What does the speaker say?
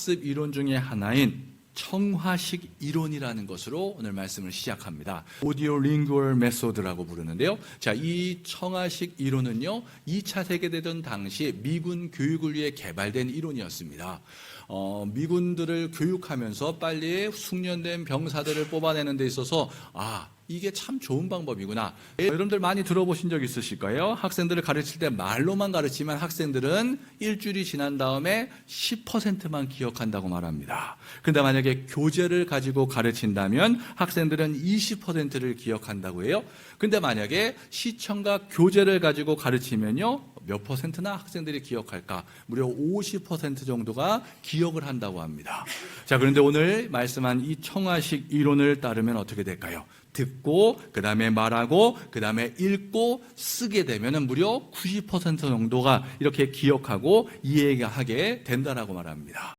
학습 이론 중에 하나인 청화식 이론이라는 것으로 오늘 말씀을 시작합니다. 오디오 링구얼 메소드라고 부르는데요. 자, 이 청화식 이론은요, 2차 세계대전 당시 미군 교육을 위해 개발된 이론이었습니다. 어, 미군들을 교육하면서 빨리 숙련된 병사들을 뽑아내는 데 있어서 아, 이게 참 좋은 방법이구나. 예, 여러분들 많이 들어보신 적 있으실 거예요. 학생들을 가르칠 때 말로만 가르치면 학생들은 일주일이 지난 다음에 10%만 기억한다고 말합니다. 근데 만약에 교재를 가지고 가르친다면 학생들은 20%를 기억한다고 해요. 근데 만약에 시청과 교재를 가지고 가르치면요. 몇 퍼센트나 학생들이 기억할까? 무려 50% 정도가 기억을 한다고 합니다. 자, 그런데 오늘 말씀한 이 청화식 이론을 따르면 어떻게 될까요? 듣고 그 다음에 말하고 그 다음에 읽고 쓰게 되면은 무려 90% 정도가 이렇게 기억하고 이해하게 된다라고 말합니다.